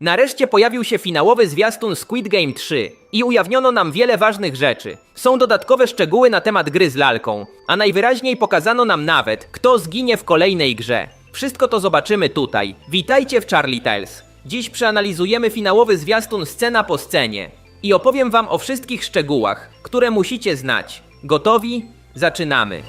Nareszcie pojawił się finałowy zwiastun Squid Game 3 i ujawniono nam wiele ważnych rzeczy. Są dodatkowe szczegóły na temat gry z lalką, a najwyraźniej pokazano nam nawet, kto zginie w kolejnej grze. Wszystko to zobaczymy tutaj. Witajcie w Charlie Tales. Dziś przeanalizujemy finałowy zwiastun scena po scenie i opowiem wam o wszystkich szczegółach, które musicie znać. Gotowi? Zaczynamy.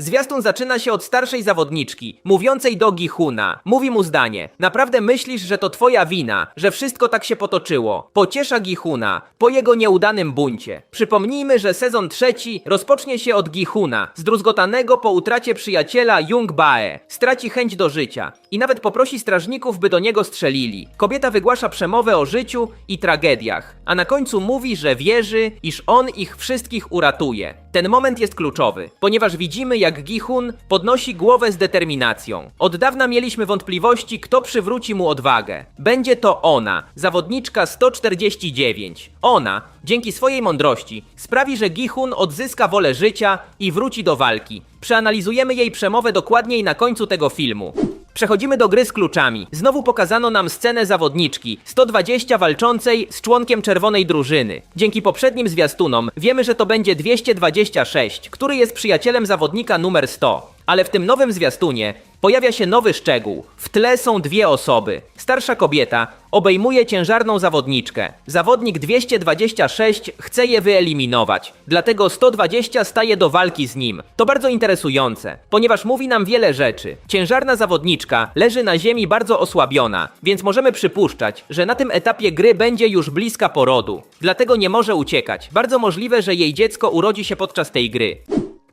Zwiastun zaczyna się od starszej zawodniczki, mówiącej do Gihuna. Mówi mu zdanie. Naprawdę myślisz, że to twoja wina, że wszystko tak się potoczyło. Pociesza Gihuna po jego nieudanym buncie. Przypomnijmy, że sezon trzeci rozpocznie się od Gihuna, zdruzgotanego po utracie przyjaciela Jung Bae. Straci chęć do życia i nawet poprosi strażników, by do niego strzelili. Kobieta wygłasza przemowę o życiu i tragediach, a na końcu mówi, że wierzy, iż on ich wszystkich uratuje. Ten moment jest kluczowy, ponieważ widzimy, jak Gihun podnosi głowę z determinacją. Od dawna mieliśmy wątpliwości, kto przywróci mu odwagę. Będzie to ona, zawodniczka 149. Ona, dzięki swojej mądrości, sprawi, że Gihun odzyska wolę życia i wróci do walki. Przeanalizujemy jej przemowę dokładniej na końcu tego filmu. Przechodzimy do gry z kluczami. Znowu pokazano nam scenę zawodniczki 120 walczącej z członkiem czerwonej drużyny. Dzięki poprzednim zwiastunom wiemy, że to będzie 226, który jest przyjacielem zawodnika numer 100. Ale w tym nowym zwiastunie pojawia się nowy szczegół. W tle są dwie osoby. Starsza kobieta obejmuje ciężarną zawodniczkę. Zawodnik 226 chce je wyeliminować, dlatego 120 staje do walki z nim. To bardzo interesujące, ponieważ mówi nam wiele rzeczy. Ciężarna zawodniczka leży na ziemi bardzo osłabiona, więc możemy przypuszczać, że na tym etapie gry będzie już bliska porodu. Dlatego nie może uciekać. Bardzo możliwe, że jej dziecko urodzi się podczas tej gry.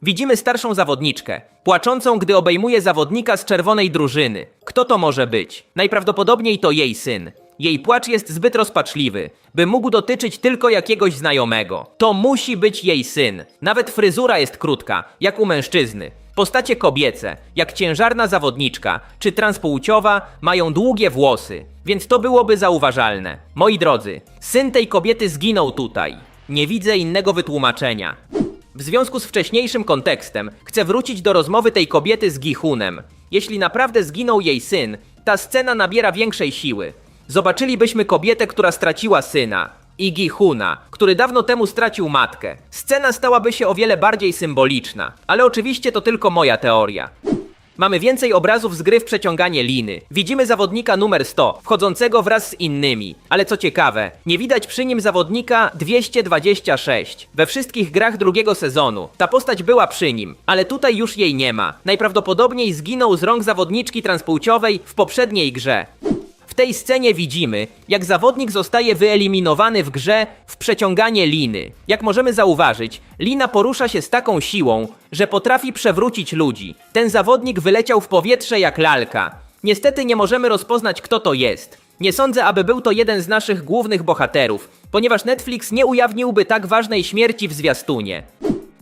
Widzimy starszą zawodniczkę, płaczącą, gdy obejmuje zawodnika z czerwonej drużyny. Kto to może być? Najprawdopodobniej to jej syn. Jej płacz jest zbyt rozpaczliwy, by mógł dotyczyć tylko jakiegoś znajomego. To musi być jej syn. Nawet fryzura jest krótka, jak u mężczyzny. Postacie kobiece, jak ciężarna zawodniczka, czy transpłciowa, mają długie włosy, więc to byłoby zauważalne. Moi drodzy, syn tej kobiety zginął tutaj. Nie widzę innego wytłumaczenia. W związku z wcześniejszym kontekstem chcę wrócić do rozmowy tej kobiety z Gihunem. Jeśli naprawdę zginął jej syn, ta scena nabiera większej siły. Zobaczylibyśmy kobietę, która straciła syna. I Gihuna, który dawno temu stracił matkę. Scena stałaby się o wiele bardziej symboliczna. Ale oczywiście to tylko moja teoria. Mamy więcej obrazów z gry w przeciąganie liny. Widzimy zawodnika numer 100, wchodzącego wraz z innymi. Ale co ciekawe, nie widać przy nim zawodnika 226. We wszystkich grach drugiego sezonu ta postać była przy nim, ale tutaj już jej nie ma. Najprawdopodobniej zginął z rąk zawodniczki transpłciowej w poprzedniej grze. Tej scenie widzimy, jak zawodnik zostaje wyeliminowany w grze w przeciąganie liny. Jak możemy zauważyć, lina porusza się z taką siłą, że potrafi przewrócić ludzi. Ten zawodnik wyleciał w powietrze jak lalka. Niestety nie możemy rozpoznać, kto to jest. Nie sądzę, aby był to jeden z naszych głównych bohaterów, ponieważ Netflix nie ujawniłby tak ważnej śmierci w zwiastunie.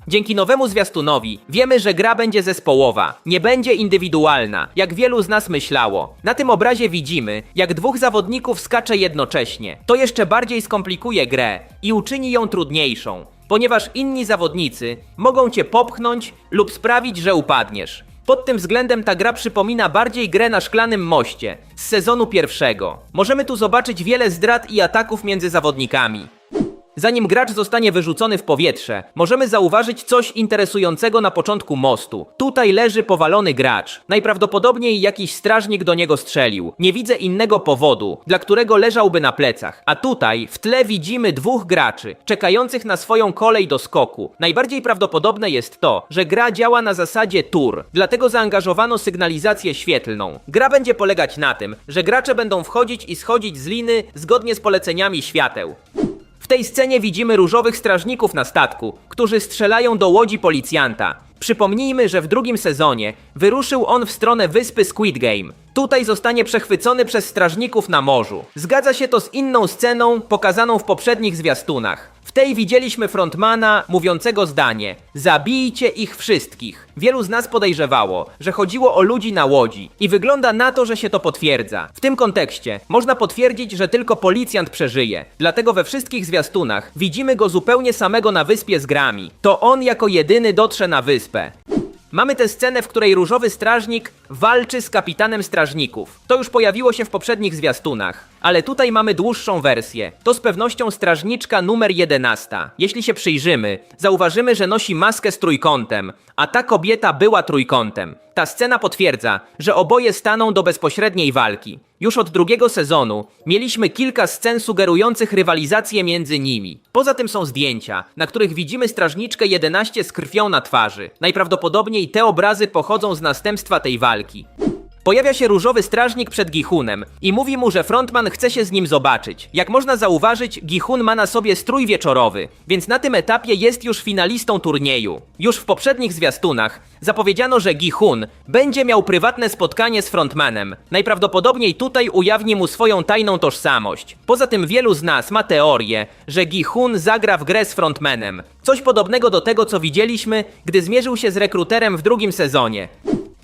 Dzięki nowemu zwiastunowi wiemy, że gra będzie zespołowa, nie będzie indywidualna, jak wielu z nas myślało. Na tym obrazie widzimy, jak dwóch zawodników skacze jednocześnie. To jeszcze bardziej skomplikuje grę i uczyni ją trudniejszą, ponieważ inni zawodnicy mogą cię popchnąć lub sprawić, że upadniesz. Pod tym względem ta gra przypomina bardziej grę na szklanym moście z sezonu pierwszego. Możemy tu zobaczyć wiele zdrad i ataków między zawodnikami. Zanim gracz zostanie wyrzucony w powietrze, możemy zauważyć coś interesującego na początku mostu. Tutaj leży powalony gracz. Najprawdopodobniej jakiś strażnik do niego strzelił. Nie widzę innego powodu, dla którego leżałby na plecach. A tutaj w tle widzimy dwóch graczy, czekających na swoją kolej do skoku. Najbardziej prawdopodobne jest to, że gra działa na zasadzie tur, dlatego zaangażowano sygnalizację świetlną. Gra będzie polegać na tym, że gracze będą wchodzić i schodzić z liny zgodnie z poleceniami świateł. W tej scenie widzimy różowych strażników na statku, którzy strzelają do łodzi policjanta. Przypomnijmy, że w drugim sezonie wyruszył on w stronę wyspy Squid Game. Tutaj zostanie przechwycony przez strażników na morzu. Zgadza się to z inną sceną pokazaną w poprzednich zwiastunach. Tej widzieliśmy frontmana mówiącego zdanie: Zabijcie ich wszystkich. Wielu z nas podejrzewało, że chodziło o ludzi na łodzi i wygląda na to, że się to potwierdza. W tym kontekście można potwierdzić, że tylko policjant przeżyje. Dlatego we wszystkich zwiastunach widzimy go zupełnie samego na wyspie z grami. To on jako jedyny dotrze na wyspę. Mamy tę scenę, w której różowy strażnik walczy z kapitanem strażników. To już pojawiło się w poprzednich zwiastunach. Ale tutaj mamy dłuższą wersję. To z pewnością strażniczka numer 11. Jeśli się przyjrzymy, zauważymy, że nosi maskę z trójkątem, a ta kobieta była trójkątem. Ta scena potwierdza, że oboje staną do bezpośredniej walki. Już od drugiego sezonu mieliśmy kilka scen sugerujących rywalizację między nimi. Poza tym są zdjęcia, na których widzimy strażniczkę 11 z krwią na twarzy. Najprawdopodobniej te obrazy pochodzą z następstwa tej walki. Pojawia się różowy strażnik przed Gihunem i mówi mu, że frontman chce się z nim zobaczyć. Jak można zauważyć, Gihun ma na sobie strój wieczorowy, więc na tym etapie jest już finalistą turnieju. Już w poprzednich zwiastunach zapowiedziano, że Gihun będzie miał prywatne spotkanie z frontmanem. Najprawdopodobniej tutaj ujawni mu swoją tajną tożsamość. Poza tym wielu z nas ma teorię, że Gihun zagra w grę z frontmanem. Coś podobnego do tego, co widzieliśmy, gdy zmierzył się z rekruterem w drugim sezonie.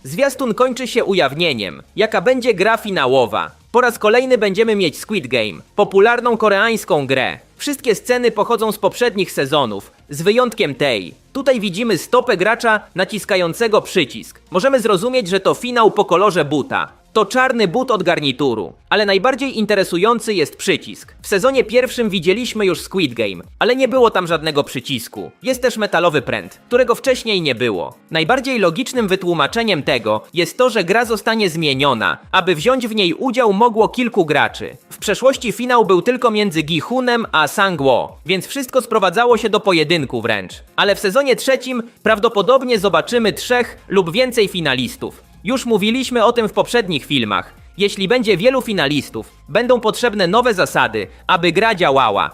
Zwiastun kończy się ujawnieniem, jaka będzie gra finałowa. Po raz kolejny będziemy mieć Squid Game, popularną koreańską grę. Wszystkie sceny pochodzą z poprzednich sezonów, z wyjątkiem tej. Tutaj widzimy stopę gracza naciskającego przycisk. Możemy zrozumieć, że to finał po kolorze buta. To czarny but od garnituru. Ale najbardziej interesujący jest przycisk. W sezonie pierwszym widzieliśmy już Squid Game, ale nie było tam żadnego przycisku. Jest też metalowy pręt, którego wcześniej nie było. Najbardziej logicznym wytłumaczeniem tego jest to, że gra zostanie zmieniona, aby wziąć w niej udział mogło kilku graczy. W przeszłości finał był tylko między Gihunem a Sangwo, więc wszystko sprowadzało się do pojedynku wręcz. Ale w sezonie trzecim prawdopodobnie zobaczymy trzech lub więcej finalistów. Już mówiliśmy o tym w poprzednich filmach. Jeśli będzie wielu finalistów, będą potrzebne nowe zasady, aby gra działała.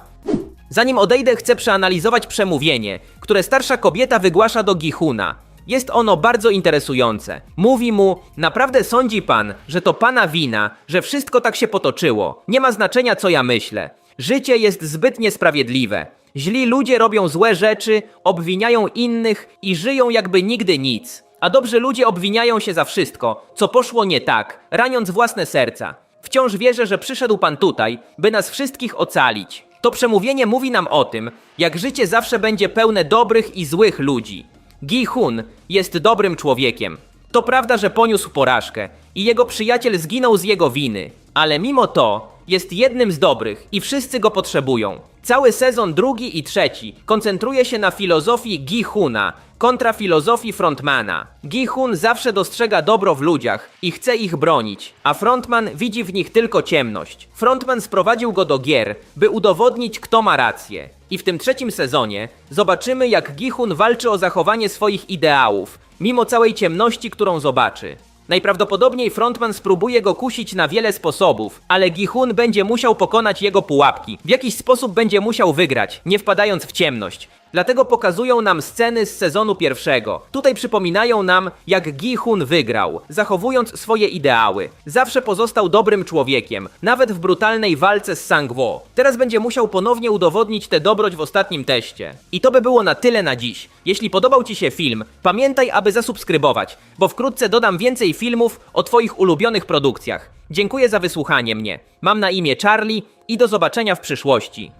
Zanim odejdę, chcę przeanalizować przemówienie, które starsza kobieta wygłasza do Gihuna. Jest ono bardzo interesujące. Mówi mu: Naprawdę sądzi pan, że to pana wina, że wszystko tak się potoczyło. Nie ma znaczenia, co ja myślę. Życie jest zbyt niesprawiedliwe. Źli ludzie robią złe rzeczy, obwiniają innych i żyją jakby nigdy nic. A dobrzy ludzie obwiniają się za wszystko, co poszło nie tak, raniąc własne serca. Wciąż wierzę, że przyszedł Pan tutaj, by nas wszystkich ocalić. To przemówienie mówi nam o tym, jak życie zawsze będzie pełne dobrych i złych ludzi. Gi Hun jest dobrym człowiekiem. To prawda, że poniósł porażkę i jego przyjaciel zginął z jego winy, ale mimo to jest jednym z dobrych i wszyscy go potrzebują. Cały sezon drugi i trzeci koncentruje się na filozofii Gi Huna kontra filozofii frontmana. Gi Hun zawsze dostrzega dobro w ludziach i chce ich bronić, a frontman widzi w nich tylko ciemność. Frontman sprowadził go do gier, by udowodnić kto ma rację. I w tym trzecim sezonie zobaczymy jak Gi-hun walczy o zachowanie swoich ideałów, mimo całej ciemności, którą zobaczy. Najprawdopodobniej frontman spróbuje go kusić na wiele sposobów, ale Gihun będzie musiał pokonać jego pułapki. W jakiś sposób będzie musiał wygrać, nie wpadając w ciemność. Dlatego pokazują nam sceny z sezonu pierwszego. Tutaj przypominają nam, jak Gihun wygrał, zachowując swoje ideały. Zawsze pozostał dobrym człowiekiem, nawet w brutalnej walce z Sangwo. Teraz będzie musiał ponownie udowodnić tę dobroć w ostatnim teście. I to by było na tyle na dziś. Jeśli podobał Ci się film, pamiętaj, aby zasubskrybować, bo wkrótce dodam więcej filmów o Twoich ulubionych produkcjach. Dziękuję za wysłuchanie mnie. Mam na imię Charlie i do zobaczenia w przyszłości.